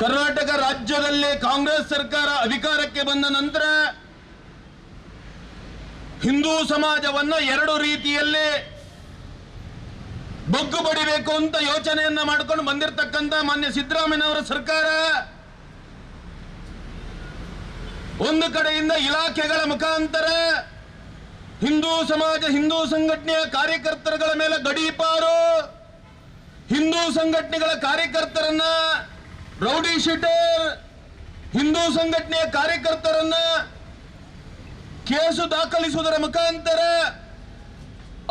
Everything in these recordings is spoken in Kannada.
ಕರ್ನಾಟಕ ರಾಜ್ಯದಲ್ಲಿ ಕಾಂಗ್ರೆಸ್ ಸರ್ಕಾರ ಅಧಿಕಾರಕ್ಕೆ ಬಂದ ನಂತರ ಹಿಂದೂ ಸಮಾಜವನ್ನು ಎರಡು ರೀತಿಯಲ್ಲಿ ಬಗ್ಗು ಬಡಿಬೇಕು ಅಂತ ಯೋಚನೆಯನ್ನ ಮಾಡ್ಕೊಂಡು ಬಂದಿರತಕ್ಕಂತ ಮಾನ್ಯ ಸಿದ್ದರಾಮಯ್ಯನವರ ಸರ್ಕಾರ ಒಂದು ಕಡೆಯಿಂದ ಇಲಾಖೆಗಳ ಮುಖಾಂತರ ಹಿಂದೂ ಸಮಾಜ, ಹಿಂದೂ ಸಂಘಟನೆಯ ಕಾರ್ಯಕರ್ತರುಗಳ ಮೇಲೆ ಗಡೀಪಾರು, ಹಿಂದೂ ಸಂಘಟನೆಗಳ ಕಾರ್ಯಕರ್ತರನ್ನ ರೌಡಿ ಶೀಟರ್ ಹಿಂದೂ ಸಂಘಟನೆಯ ಕಾರ್ಯಕರ್ತರನ್ನ ಕೇಸು ದಾಖಲಿಸುವುದರ ಮುಖಾಂತರ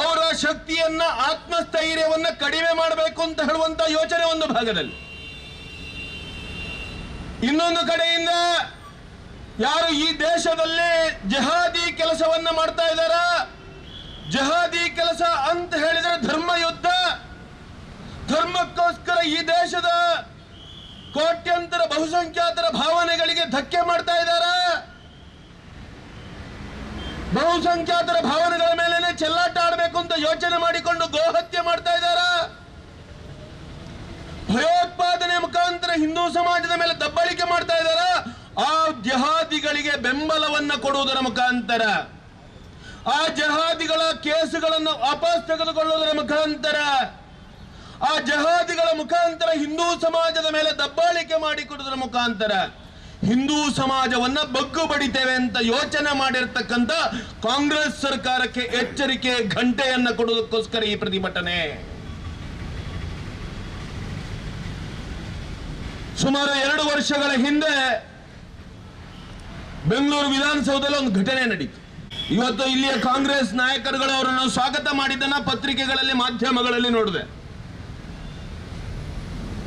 ಅವರ ಶಕ್ತಿಯನ್ನ, ಆತ್ಮಸ್ಥೈರ್ಯವನ್ನ ಕಡಿಮೆ ಮಾಡಬೇಕು ಅಂತ ಹೇಳುವಂತ ಯೋಚನೆ ಒಂದು ಭಾಗದಲ್ಲಿ. ಇನ್ನೊಂದು ಕಡೆಯಿಂದ ಯಾರು ಈ ದೇಶದಲ್ಲಿ ಜಹಾದಿ ಕೆಲಸವನ್ನ ಮಾಡ್ತಾ ಇದ್ದಾರ? ಜಹಾದಿ ಕೆಲಸ ಅಂತ ಹೇಳಿದ್ರೆ ಧರ್ಮ ಯುದ್ಧ ಧರ್ಮಕ್ಕೋಸ್ಕರ ಈ ದೇಶದ ಕೋಟ್ಯಂತರ ಬಹುಸಂಖ್ಯಾತರ ಭಾವನೆಗಳಿಗೆ ಧಕ್ಕೆ ಮಾಡ್ತಾ ಇದ್ದಾರೆ? ಬಹುಸಂಖ್ಯಾತರ ಭಾವನೆಗಳ ಮೇಲೆ ಚೆಲ್ಲಾಟ ಆಡಬೇಕು ಅಂತ ಯೋಚನೆ ಮಾಡಿಕೊಂಡು ಗೋಹತ್ಯೆ ಮಾಡ್ತಾ ಇದ್ದಾರ? ಭಯೋತ್ಪಾದನೆ ಮುಖಾಂತರ ಹಿಂದೂ ಸಮಾಜದ ಮೇಲೆ ದಬ್ಬಳಿಕೆ ಮಾಡ್ತಾ ಇದ್ದಾರ? ಆ ಜಹಾದಿಗಳಿಗೆ ಬೆಂಬಲವನ್ನ ಕೊಡುವುದರ ಮುಖಾಂತರ, ಆ ಜಹಾದಿಗಳ ಕೇಸುಗಳನ್ನು ವಾಪಸ್ ತೆಗೆದುಕೊಳ್ಳುವುದರ ಮುಖಾಂತರ. ಆ ಜಹಾದಿಗಳ ಮುಖಾಂತರ ಹಿಂದೂ ಸಮಾಜದ ಮೇಲೆ ದಬ್ಬಾಳಿಕೆ ಮಾಡಿಕೊಡುವುದರ ಮುಖಾಂತರ ಹಿಂದೂ ಸಮಾಜವನ್ನ ಬಗ್ಗು ಬಡಿತೇವೆ ಅಂತ ಯೋಚನೆ ಮಾಡಿರ್ತಕ್ಕಂಥ ಕಾಂಗ್ರೆಸ್ ಸರ್ಕಾರಕ್ಕೆ ಎಚ್ಚರಿಕೆ ಘಂಟೆಯನ್ನ ಕೊಡುವುದಕ್ಕೋಸ್ಕರ ಈ ಪ್ರತಿಭಟನೆ. ಸುಮಾರು ಎರಡು ವರ್ಷಗಳ ಹಿಂದೆ ಬೆಂಗಳೂರು ವಿಧಾನಸೌಧದಲ್ಲಿ ಒಂದು ಘಟನೆ ನಡೀತು. ಇವತ್ತು ಇಲ್ಲಿಯ ಕಾಂಗ್ರೆಸ್ ನಾಯಕರುಗಳು ಅವರನ್ನು ಸ್ವಾಗತ ಮಾಡಿದ್ದನ್ನ ಪತ್ರಿಕೆಗಳಲ್ಲಿ, ಮಾಧ್ಯಮಗಳಲ್ಲಿ ನೋಡಿದೆ.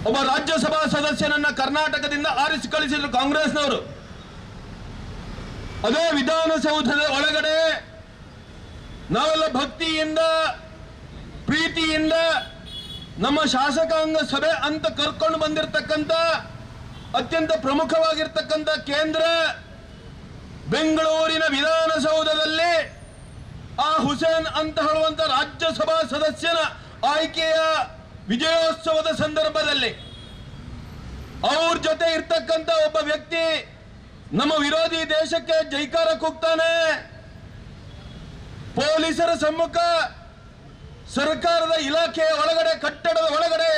ಒಬ್ಬ ರಾಜ್ಯಸಭಾ ಸದಸ್ಯನನ್ನ ಕರ್ನಾಟಕದಿಂದ ಆರಿಸಿ ಕಳಿಸಿದ್ರು ಕಾಂಗ್ರೆಸ್ನವರು. ಅದೇ ವಿಧಾನಸೌಧದ ಒಳಗಡೆ ನಾವೆಲ್ಲ ಭಕ್ತಿಯಿಂದ, ಪ್ರೀತಿಯಿಂದ ನಮ್ಮ ಶಾಸಕಾಂಗ ಸಭೆ ಅಂತ ಕರ್ಕೊಂಡು ಬಂದಿರತಕ್ಕಂತ, ಅತ್ಯಂತ ಪ್ರಮುಖವಾಗಿರ್ತಕ್ಕಂಥ ಕೇಂದ್ರ ಬೆಂಗಳೂರಿನ ವಿಧಾನಸೌಧದಲ್ಲಿ ಆ ಹುಸೇನ್ ಅಂತ ಹೇಳುವಂತ ರಾಜ್ಯಸಭಾ ಸದಸ್ಯನ ಆಯ್ಕೆಯ ವಿಜಯೋತ್ಸವದ ಸಂದರ್ಭದಲ್ಲಿ ಅವ್ರ ಜೊತೆ ಇರ್ತಕ್ಕಂತ ಒಬ್ಬ ವ್ಯಕ್ತಿ ನಮ್ಮ ವಿರೋಧಿ ದೇಶಕ್ಕೆ ಜೈಕಾರ ಕೂಗ್ತಾನೆ ಪೊಲೀಸರ ಸಮ್ಮುಖ ಸರ್ಕಾರದ ಇಲಾಖೆ ಒಳಗಡೆ, ಕಟ್ಟಡದ ಒಳಗಡೆ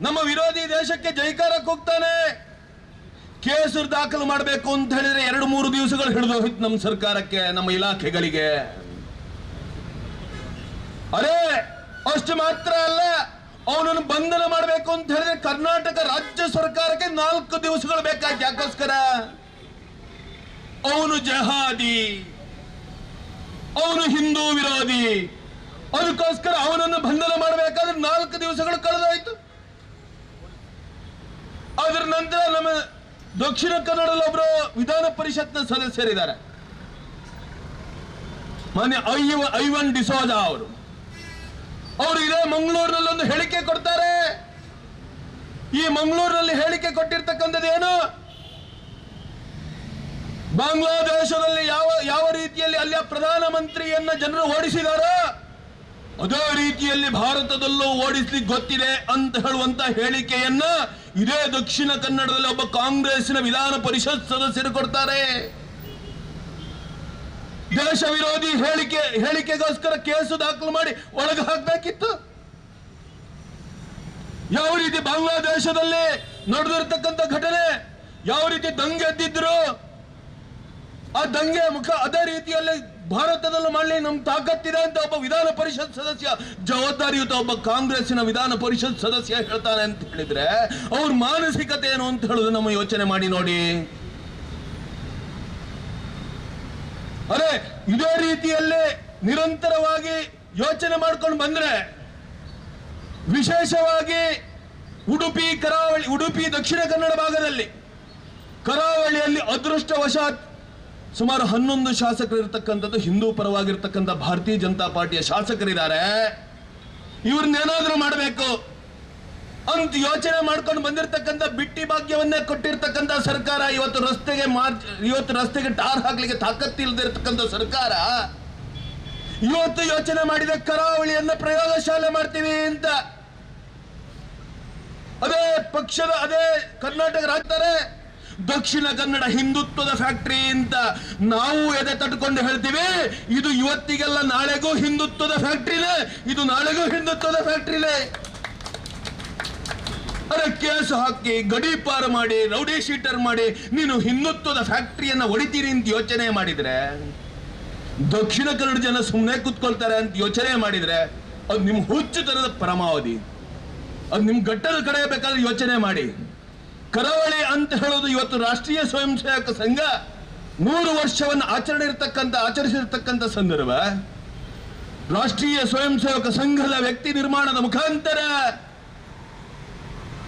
ನಮ್ಮ ವಿರೋಧಿ ದೇಶಕ್ಕೆ ಜೈಕಾರ ಕೂಗ್ತಾನೆ ಕೇಸು ದಾಖಲು ಮಾಡಬೇಕು ಅಂತ ಹೇಳಿದ್ರೆ ಎರಡು ಮೂರು ದಿವಸಗಳು ಹಿಡಿದು ಹೋಯ್ತು ನಮ್ಮ ಸರ್ಕಾರಕ್ಕೆ, ನಮ್ಮ ಇಲಾಖೆಗಳಿಗೆ. ಅರೇ, ಅಷ್ಟು ಮಾತ್ರ ಅಲ್ಲ. ಅವನನ್ನು ಬಂಧನ ಮಾಡಬೇಕು ಅಂತ ಹೇಳಿದ್ರೆ ಕರ್ನಾಟಕ ರಾಜ್ಯ ಸರ್ಕಾರಕ್ಕೆ ನಾಲ್ಕು ದಿವಸಗಳು ಬೇಕಾಯ್ತು. ಯಾಕೋಸ್ಕರ? ಅವನು ಜಹಾದಿ. ಅವನು ಹಿಂದೂ ವಿರೋಧಿ. ಅದಕ್ಕೋಸ್ಕರ ಅವನನ್ನು ಬಂಧನ ಮಾಡಬೇಕಾದ್ರೆ ನಾಲ್ಕು ದಿವಸಗಳು ಕಳೆದಾಯ್ತು. ಅದರ ನಂತರ ನಮ್ಮ ದಕ್ಷಿಣ ಕನ್ನಡದಲ್ಲಿ ಒಬ್ರು ವಿಧಾನ ಪರಿಷತ್ನ ಸದಸ್ಯರಿದ್ದಾರೆ. ಮಾನ್ಯ ಐವ ಐವನ್ ಡಿಸೋಜಾ ಅವರು. ಅವರು ಇದೇ ಮಂಗಳೂರಿನಲ್ಲಿ ಒಂದು ಹೇಳಿಕೆ ಕೊಡ್ತಾರೆ. ಈ ಮಂಗಳೂರಿನಲ್ಲಿ ಹೇಳಿಕೆ ಏನು? ಬಾಂಗ್ಲಾದೇಶದಲ್ಲಿ ಯಾವ ಯಾವ ರೀತಿಯಲ್ಲಿ ಅಲ್ಲಿಯ ಪ್ರಧಾನಮಂತ್ರಿಯನ್ನ ಜನರು ಓಡಿಸಿದಾರೋ, ಅದೇ ರೀತಿಯಲ್ಲಿ ಭಾರತದಲ್ಲೂ ಓಡಿಸ್ಲಿಕ್ಕೆ ಗೊತ್ತಿದೆ ಅಂತ ಹೇಳುವಂತ ಹೇಳಿಕೆಯನ್ನ ಇದೇ ದಕ್ಷಿಣ ಕನ್ನಡದಲ್ಲಿ ಒಬ್ಬ ಕಾಂಗ್ರೆಸ್ನ ವಿಧಾನ ಪರಿಷತ್ ಸದಸ್ಯರು ಕೊಡ್ತಾರೆ. ದೇಶ ವಿರೋಧಿ ಹೇಳಿಕೆ, ಹೇಳಿಕೆಗೋಸ್ಕರ ಕೇಸು ದಾಖಲು ಮಾಡಿ ಒಳಗೆ ಹಾಕಬೇಕಿತ್ತು? ಯಾವ ರೀತಿ ಬಾಂಗ್ಲಾದೇಶದಲ್ಲಿ ನಡೆದಿರ್ತಕ್ಕಂಥ ಘಟನೆ, ಯಾವ ರೀತಿ ದಂಗೆ ಎದ್ದಿದ್ರು, ಆ ದಂಗೆ ಮುಖ ಅದೇ ರೀತಿಯಲ್ಲಿ ಭಾರತದಲ್ಲೂ ಮಾಡಲಿ, ನಮ್ ತಾಕತ್ತಿದೆ ಅಂತ ಒಬ್ಬ ವಿಧಾನ ಪರಿಷತ್ ಸದಸ್ಯ, ಜವಾಬ್ದಾರಿಯುತ ಒಬ್ಬ ಕಾಂಗ್ರೆಸ್ಸಿನ ವಿಧಾನ ಪರಿಷತ್ ಸದಸ್ಯ ಹೇಳ್ತಾನೆ ಅಂತ ಹೇಳಿದ್ರೆ, ಅವ್ರ ಮಾನಸಿಕತೆ ಏನು ಅಂತ ಹೇಳುದು ನಮ್ಮ ಯೋಚನೆ ಮಾಡಿ ನೋಡಿ. ಅರೆ, ಇದೇ ರೀತಿಯಲ್ಲಿ ನಿರಂತರವಾಗಿ ಯೋಚನೆ ಮಾಡ್ಕೊಂಡು ಬಂದ್ರೆ, ವಿಶೇಷವಾಗಿ ಉಡುಪಿ ಕರಾವಳಿ, ಉಡುಪಿ ದಕ್ಷಿಣ ಕನ್ನಡ ಭಾಗದಲ್ಲಿ ಕರಾವಳಿಯಲ್ಲಿ ಅದೃಷ್ಟವಶಾತ್ ಸುಮಾರು ಹನ್ನೊಂದು ಶಾಸಕರಿರ್ತಕ್ಕಂಥದ್ದು, ಹಿಂದೂ ಪರವಾಗಿರ್ತಕ್ಕಂಥ ಭಾರತೀಯ ಜನತಾ ಪಾರ್ಟಿಯ ಶಾಸಕರಿದ್ದಾರೆ. ಇವ್ರನ್ನೇನಾದ್ರೂ ಮಾಡಬೇಕು? ಅಂತ ಯೋಚನೆ ಮಾಡ್ಕೊಂಡು ಬಂದಿರತಕ್ಕಂಥ ಬಿಟ್ಟಿ ಭಾಗ್ಯವನ್ನೇ ಕೊಟ್ಟಿರ್ತಕ್ಕಂಥ ಸರ್ಕಾರ ಇವತ್ತು ರಸ್ತೆಗೆ ಮಾರ್ಚ್, ಇವತ್ತು ರಸ್ತೆಗೆ ಟಾರ್ ಹಾಕ್ಲಿಕ್ಕೆ ತಾಕತ್ತಿಲ್ದಿರ್ತಕ್ಕಂಥ ಸರ್ಕಾರ ಇವತ್ತು ಯೋಚನೆ ಮಾಡಿದ ಕರಾವಳಿಯನ್ನ ಪ್ರಯೋಗಶಾಲೆ ಮಾಡ್ತೀವಿ ಅಂತ. ಅದೇ ಪಕ್ಷದ, ಅದೇ ಕರ್ನಾಟಕ ರಾಜ್ಯತಾರೆ ದಕ್ಷಿಣ ಕನ್ನಡ ಹಿಂದುತ್ವದ ಫ್ಯಾಕ್ಟರಿ ಅಂತ ನಾವು ಎದೆ ತಟ್ಕೊಂಡು ಹೇಳ್ತೀವಿ, ಇದು ಇವತ್ತಿಗೆಲ್ಲ ನಾಳೆಗೂ ಹಿಂದುತ್ವದ ಫ್ಯಾಕ್ಟ್ರಿನೇ, ಇದು ನಾಳೆಗೂ ಹಿಂದುತ್ವದ ಫ್ಯಾಕ್ಟ್ರಿನೇ. ಕೇಸ್ ಹಾಕಿ ಗಡೀಪಾರು ಮಾಡಿ, ರೌಡಿ ಶೀಟರ್ ಮಾಡಿ, ನೀನು ಹಿಂದುತ್ವದ ಫ್ಯಾಕ್ಟರಿಯನ್ನ ಹೊಡಿತೀರಿ ಅಂತ ಯೋಚನೆ ಮಾಡಿದ್ರೆ, ದಕ್ಷಿಣ ಕನ್ನಡ ಜನ ಸುಮ್ಮನೆ ಕೂತ್ಕೊಳ್ತಾರೆ ಅಂತ ಯೋಚನೆ ಮಾಡಿದ್ರೆ, ಅದು ನಿಮ್ ಹುಚ್ಚುತನದ ಪರಮಾವಧಿ. ಅದು ನಿಮ್ ಗಟ್ಟದ ಕಡೆ ಬೇಕಾದ್ರೆ ಯೋಚನೆ ಮಾಡಿ. ಕರಾವಳಿ ಅಂತ ಹೇಳೋದು ಇವತ್ತು ರಾಷ್ಟ್ರೀಯ ಸ್ವಯಂ ಸೇವಕ ಸಂಘ ನೂರು ವರ್ಷವನ್ನು ಆಚರಣೆ ಇರತಕ್ಕಂತ ಆಚರಿಸಿರ್ತಕ್ಕಂಥ ಸಂದರ್ಭ. ರಾಷ್ಟ್ರೀಯ ಸ್ವಯಂ ಸೇವಕ ಸಂಘದ ವ್ಯಕ್ತಿ ನಿರ್ಮಾಣದ ಮುಖಾಂತರ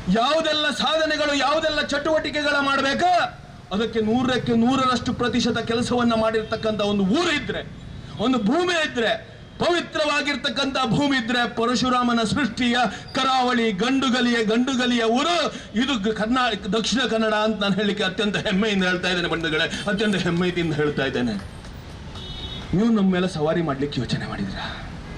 ಯಾವುದೆಲ್ಲ ಸಾಧನೆಗಳು, ಯಾವುದೆಲ್ಲ ಚಟುವಟಿಕೆಗಳ ಮಾಡಬೇಕು? ಅದಕ್ಕೆ ನೂರಕ್ಕೆ ನೂರರಷ್ಟು ಪ್ರತಿಶತ ಕೆಲಸವನ್ನ ಮಾಡಿರ್ತಕ್ಕಂಥ ಒಂದು ಊರು ಇದ್ರೆ, ಒಂದು ಭೂಮಿ ಇದ್ರೆ, ಪವಿತ್ರವಾಗಿರ್ತಕ್ಕಂಥ ಭೂಮಿ ಇದ್ರೆ ಪರಶುರಾಮನ ಸೃಷ್ಟಿಯ ಕರಾವಳಿ ಗಂಡುಗಲಿಯ ಗಂಡುಗಲಿಯ ಊರು. ಇದು ಕರ್ನಾಟಕ ದಕ್ಷಿಣ ಕನ್ನಡ ಅಂತ ನಾನು ಹೇಳಲಿಕ್ಕೆ ಅತ್ಯಂತ ಹೆಮ್ಮೆಯಿಂದ ಹೇಳ್ತಾ ಇದ್ದೇನೆ ಬಂಧುಗಳೇ, ಅತ್ಯಂತ ಹೆಮ್ಮೆಯಿಂದ ಹೇಳ್ತಾ ಇದ್ದೇನೆ. ನೀವು ನಮ್ಮ ಸವಾರಿ ಮಾಡ್ಲಿಕ್ಕೆ ಯೋಚನೆ ಮಾಡಿದ್ರ?